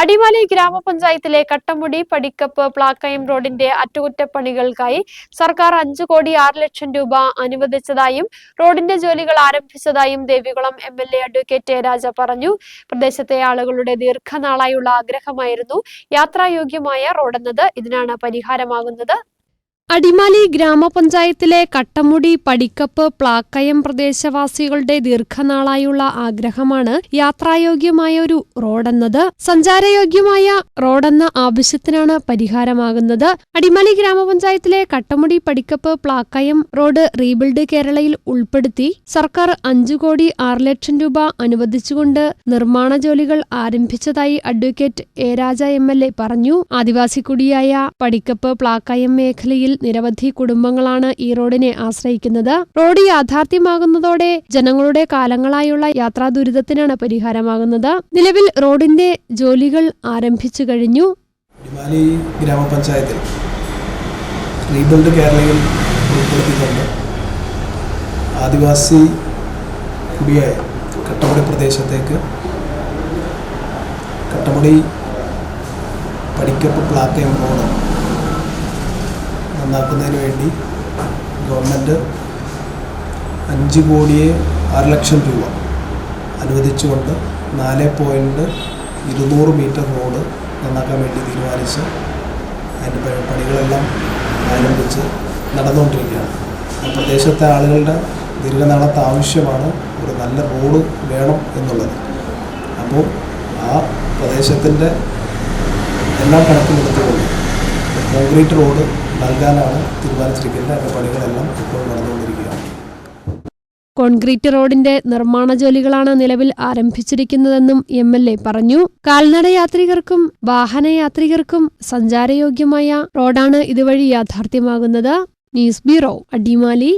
അടിമാലി ഗ്രാമപഞ്ചായത്തിലെ കട്ടമുടി പടിക്കപ്പ് പ്ലാക്കയം റോഡിന്റെ അറ്റകുറ്റപ്പണികൾക്കായി സർക്കാർ അഞ്ചു കോടി ആറ് ലക്ഷം രൂപ അനുവദിച്ചതായും റോഡിന്റെ ജോലികൾ ആരംഭിച്ചതായും Devikulam M L A advocate Raja പറഞ്ഞു. പ്രദേശത്തെ ആളുകളുടെ ദീർഘനാളായുള്ള ആഗ്രഹമായിരുന്നു. യാത്രായോഗ്യമായ റോഡെന്നത്. ഇതിനാണ് പരിഹാരമാകുന്നത്. അടിമാലി ഗ്രാമപഞ്ചായത്തിലെ കട്ടമുടി പടിക്കപ്പ് പ്ലാക്കയം പ്രദേശവാസികളുടെ ദീർഘനാളായുള്ള ആഗ്രഹമാണ് യാത്രായോഗ്യമായ ഒരു റോഡെന്നത്. സഞ്ചാരയോഗ്യമായ റോഡെന്ന ആവശ്യത്തിനാണ് പരിഹാരമാകുന്നത്. അടിമാലി ഗ്രാമപഞ്ചായത്തിലെ കട്ടമുടി പടിക്കപ്പ് പ്ലാക്കയം റോഡ് റീബിൽഡ് കേരളയിൽ ഉൾപ്പെടുത്തി സർക്കാർ അഞ്ചു കോടി ആറ് ലക്ഷം രൂപ അനുവദിച്ചുകൊണ്ട് നിർമ്മാണ ജോലികൾ ആരംഭിച്ചതായി advocate A Raja M L A പറഞ്ഞു. ആദിവാസി കുടിയായ പടിക്കപ്പ് പ്ലാക്കയം മേഖലയിൽ നിരവധി കുടുംബങ്ങളാണ് ഈ റോഡിനെ ആശ്രയിക്കുന്നത്. റോഡ് യാഥാർത്ഥ്യമാകുന്നതോടെ ജനങ്ങളുടെ കാലങ്ങളായുള്ള യാത്രാ ദുരിതത്തിനാണ് പരിഹാരമാകുന്നത്. നിലവിൽ റോഡിന്റെ ജോലികൾ ആരംഭിച്ചു കഴിഞ്ഞു. ഗ്രാമപഞ്ചായത്തിൽ റീബിൽഡ് കേരളയിൽ ഉൾപ്പെടുത്തിക്കൊണ്ട് ആദിവാസി കുടിയായ കട്ടമുടി പ്രദേശത്തേക്ക് കട്ടമുടി പഠിക്കപ്പ് പ്ലാക്കയം റോഡ് നന്നാക്കുന്നതിന് വേണ്ടി ഗവൺമെന്റ് അഞ്ച് കോടിയെ ആറ് ലക്ഷം രൂപ അനുവദിച്ചുകൊണ്ട് നാല് പോയിന്റ് ഇരുന്നൂറ് മീറ്റർ റോഡ് നന്നാക്കാൻ വേണ്ടി തീരുമാനിച്ച് അതിന്റെ പണികളെല്ലാം ആരംഭിച്ച് നടന്നുകൊണ്ടിരിക്കുകയാണ്. പ്രദേശത്തെ ആളുകളുടെ ദീർഘനാളത്തെ ആവശ്യമാണ് ഒരു നല്ല റോഡ് വേണം എന്നുള്ളത്. അപ്പോൾ ആ പ്രദേശത്തിന്റെ എല്ലാം കണക്കിലെടുത്തുകൊണ്ട് കോൺക്രീറ്റ് റോഡ് നൽകാനാണ് തീരുമാനിച്ചിരിക്കുന്നത് അതിന്റെ പണികളെല്ലാം ഇപ്പോൾ നടന്നുകൊണ്ടിരിക്കുകയാണ്. കോൺക്രീറ്റ് റോഡിന്റെ നിർമ്മാണ ജോലികളാണ് നിലവിൽ ആരംഭിച്ചിരിക്കുന്നതെന്നും എം എൽ എ പറഞ്ഞു. കാൽനട യാത്രികർക്കും വാഹനയാത്രികർക്കും സഞ്ചാരയോഗ്യമായ റോഡാണ് ഇതുവഴി യാഥാർത്ഥ്യമാകുന്നത്. News bureau Adimali.